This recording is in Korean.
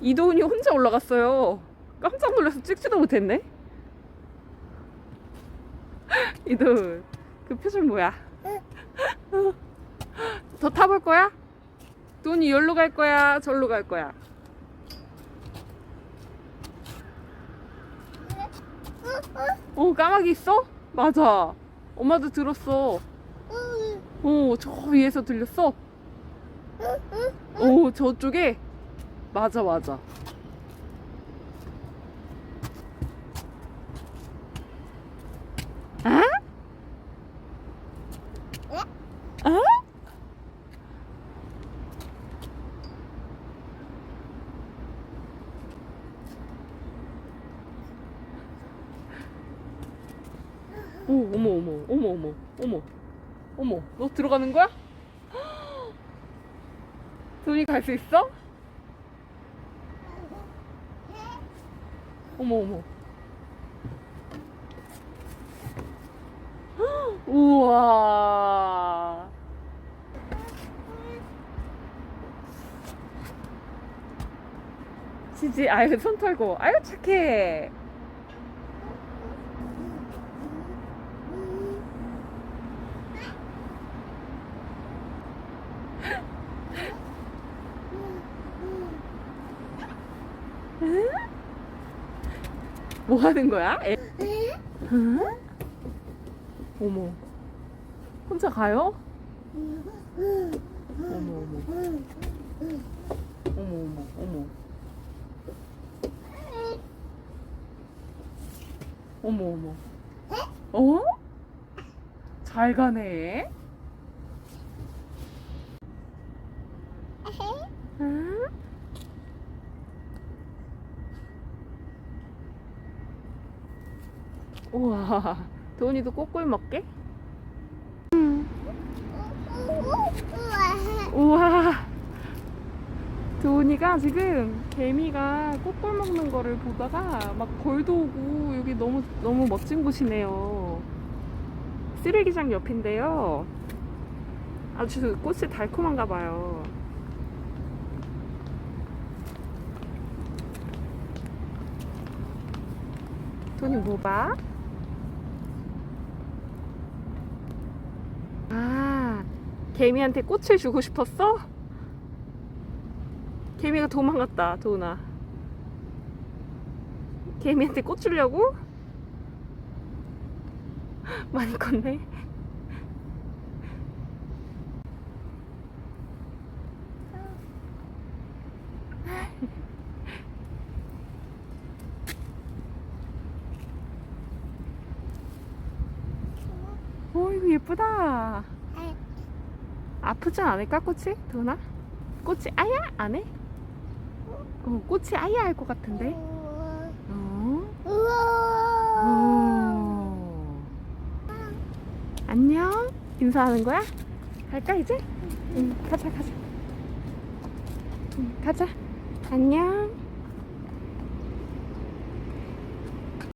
이도훈이 혼자 올라갔어요. 깜짝 놀라서 찍지도 못했네. 이도훈, 그 표정 뭐야? 더 타볼 거야? 도훈이 여기로 갈 거야? 절로 갈 거야? 어, 까마귀 있어? 맞아. 엄마도 들었어. 어, 저 위에서 들렸어? 오, 저쪽에? 맞아, 맞아. 오, 어머, 어머, 어머, 어머, 어머, 어머, 너 들어가는 거야? 돈이 갈 수 있어? 어머, 어머. 우와. 지지, 아유, 손 털고. 아유, 착해. 뭐 하는 거야? 애... 응? 어머. 혼자 가요? 어머, 어머. 어머, 어머, 어머. 어머, 어머. 어? 잘 가네. 응? 우와, 도훈이도 꼬꼬이 먹게? 우와, 도훈이가 지금 개미가 꼬꼬이 먹는 거를 보다가 막 벌도 오고 여기 너무 너무 멋진 곳이네요. 쓰레기장 옆인데요. 아주 꽃이 달콤한가 봐요. 도훈이 뭐 봐? 아, 개미한테 꽃을 주고 싶었어? 개미가 도망갔다, 도훈아. 개미한테 꽃 주려고? 많이 컸네. 오, 이거 예쁘다. 아프지 않을까, 꽃이? 도훈아? 꽃이 아야? 안 해? 어, 꽃이 아야 할 것 같은데? 어? 어. 안녕. 인사하는 거야? 갈까 이제? 응, 가자 가자. 응, 가자. 안녕.